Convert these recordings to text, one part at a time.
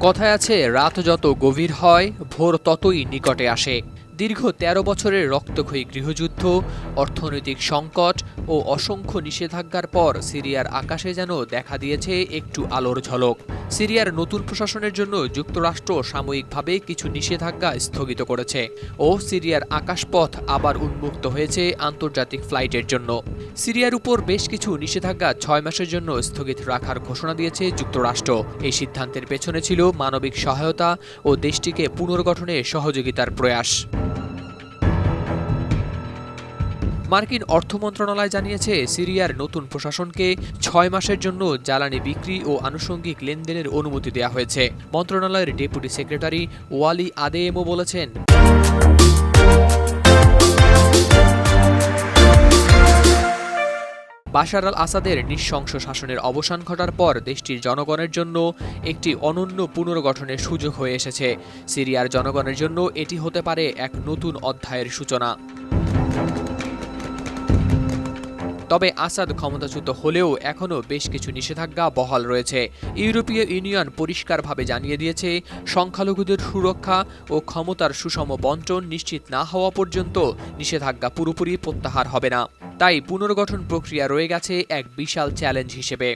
কথায় আছে, রাত যত গভীর হয়, ভোর ততই নিকটে আসে। দীর্ঘ ১৩ বছরের রক্তক্ষয়ী গৃহযুদ্ধ, অর্থনৈতিক সংকট ও অসংখ্য নিষেধাজ্ঞার পর সিরিয়ার আকাশে যেন দেখা দিয়েছে একটু আলোর ঝলক। সিরিয়ার নতুন প্রশাসনের জন্য যুক্তরাষ্ট্র সাময়িকভাবে কিছু নিষেধাজ্ঞা স্থগিত করেছে ও সিরিয়ার আকাশপথ আবার উন্মুক্ত হয়েছে আন্তর্জাতিক ফ্লাইটের জন্য। সিরিয়ার উপর বেশ কিছু নিষেধাজ্ঞা ছয় মাসের জন্য স্থগিত রাখার ঘোষণা দিয়েছে যুক্তরাষ্ট্র। এই সিদ্ধান্তের পেছনে ছিল মানবিক সহায়তা ও দেশটিকে পুনর্গঠনে সহযোগিতার প্রয়াস। মার্কিন অর্থ মন্ত্রণালয় জানিয়েছে, সিরিয়ার নতুন প্রশাসনকে ছয় মাসের জন্য জ্বালানি বিক্রি ও আনুষঙ্গিক লেনদেনের অনুমতি দেওয়া হয়েছে। মন্ত্রণালয়ের ডেপুটি সেক্রেটারি ওয়ালি আদেএমও বলেছেন। বাশার আল আসাদের নৃশংস শাসনের অবসান ঘটার পর দেশটির জনগণের জন্য একটি অনন্য পুনর্গঠনের সুযোগ হয়ে এসেছে। সিরিয়ার জনগণের জন্য এটি হতে পারে এক নতুন অধ্যায়ের সূচনা। তবে আসাদ ক্ষমতাচ্যুত হলেও এখনও বেশ কিছু নিষেধাজ্ঞা বহাল রয়েছে। ইউরোপীয় ইউনিয়ন পরিষ্কারভাবে জানিয়ে দিয়েছে, সংখ্যালঘুদের সুরক্ষা ও ক্ষমতার সুষম বন্টন নিশ্চিত না হওয়া পর্যন্ত নিষেধাজ্ঞা পুরোপুরি প্রত্যাহার হবে না। তাই পুনর্গঠন প্রক্রিয়া রয়ে গেছে এক বিশাল চ্যালেঞ্জ হিসেবে।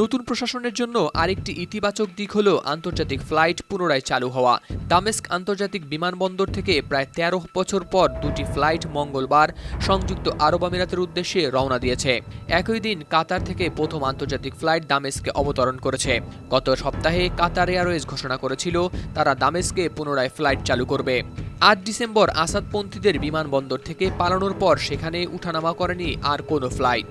নতুন প্রশাসনের জন্য আরেকটি ইতিবাচক দিক হল আন্তর্জাতিক ফ্লাইট পুনরায় চালু হওয়া। দামেস্ক আন্তর্জাতিক বিমানবন্দর থেকে প্রায় তেরো বছর পর দুটি ফ্লাইট মঙ্গলবার সংযুক্ত আরব আমিরাতের উদ্দেশ্যে রওনা দিয়েছে। একই দিন কাতার থেকে প্রথম আন্তর্জাতিক ফ্লাইট দামেস্কে অবতরণ করেছে। গত সপ্তাহে কাতার এয়ারওয়েজ ঘোষণা করেছিল, তারা দামেস্কে পুনরায় ফ্লাইট চালু করবে। আট ডিসেম্বর আসাদপন্থীদের বিমানবন্দর থেকে পালানোর পর সেখানে উঠানামা করেনি আর কোনো ফ্লাইট।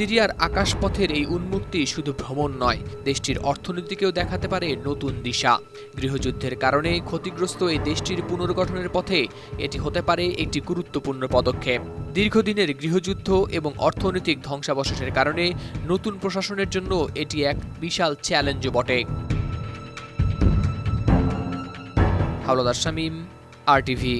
সিরিয়ার আকাশপথের এই উন্মুক্তি শুধু ভ্রমণ নয়, দেশটির অর্থনীতিকেও দেখাতে পারে নতুন দিশা। গৃহযুদ্ধের কারণে ক্ষতিগ্রস্ত এই দেশটির পুনর্গঠনের পথে এটি হতে পারে একটি গুরুত্বপূর্ণ পদক্ষেপ। দীর্ঘদিনের গৃহযুদ্ধ এবং অর্থনৈতিক ধ্বংসাবশেষের কারণে নতুন প্রশাসনের জন্য এটি এক বিশাল চ্যালেঞ্জও বটে। হাওলাদার শামীম, আর টিভি